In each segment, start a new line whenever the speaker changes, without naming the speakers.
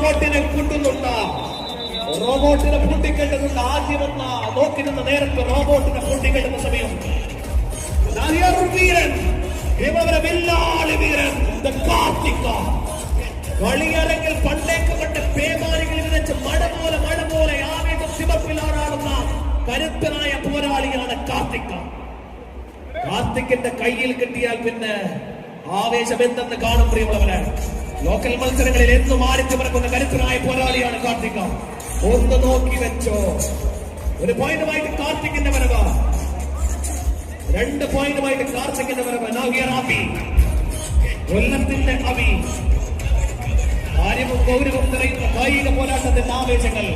റോബോട്ടിനെ കൂട്ടുന്നുണ്ട്. റോബോട്ടിനെ പൂട്ടിക്കേണ്ടതുണ്ട് ആദ്യം എന്ന നോക്കിരുന്ന നേരത്തെ റോബോട്ടിനെ പൂട്ടിക്കേണ്ടുന്ന സമയം. വീരൻ. ഇവരെ വീരൻ. കാർത്തിക. കളിയരങ്ങിൽ പണ്ടേക്ക് കണ്ട പേമാരികളിൽ വെച്ച് മഴ പോലെ മഴ പോലെ ആവേശം ശിവപ്പിലാറാടുന്ന കരുത്തനായ പോരാളിയാണ് കാർത്തിക. കാർത്തിക്കിന്റെ കയ്യിൽ കിട്ടിയാൽ പിന്നെ ആവേശം എന്തെന്ന് കാണും പ്രിയമുള്ളവര്? ലോക്കൽ മത്സരങ്ങളിൽ എന്നും ആടിച്ചു പറക്കുന്ന കരുത്തനായ പോരാളിയാണ് കാർത്തിക. ഒന്ന് നോക്കി വെച്ചോ. ഒരു പോയിന്റുമായിട്ട് കാർത്തിക്കിന്റെ വരവ. രണ്ട് പോയിന്റുമായിട്ട് കാർത്തിക്കിന്റെ വരവ്. നാവിയർ അബി കൊല്ലത്തിന്റെ കവി കാര്യവും ഗൗരവം നിറയുന്ന കായിക പോരാട്ടത്തിന്റെ ആവേശങ്ങൾ.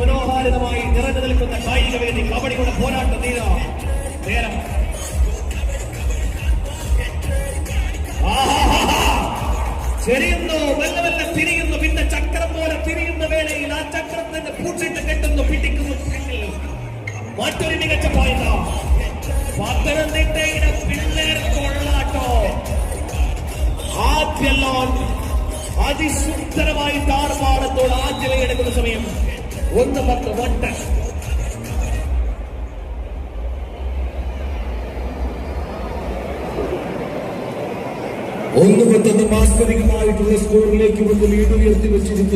മനോഹാരിതമായി നിറഞ്ഞു നിൽക്കുന്ന കായിക വേദി കബഡിയുടെ പോരാട്ട നേരം ചെരിയുന്നു മെല്ലെ മെല്ലെ തിരിയുന്നു പിന്നെ ചക്രം പോലെ തിരിയുന്ന വേളയിൽ ആ ചക്രത്തിന്റെ പൂച്ചിട്ട് കെട്ടുന്നു പിടിക്കുന്നു. മറ്റൊരു മികച്ച പോയിന്റ് പത്തനംതിട്ടയുടെ പിള്ളേർ കൊള്ളാട്ടോ. ആദ്യ ലോൺ അതിസുന്ദരമായി താർമാടത്തോട് ആദ്യമേ എടുക്കുന്ന സമയം. ഒന്ന് പത്ത് വട്ട്.
ഒന്ന് പത്തൊന്ന് മാസ്തരികമായിട്ടുള്ള സ്കോറിലേക്ക് വന്ന് ലീഡ് ഉയർത്തി വെച്ചിരിക്കുന്നു.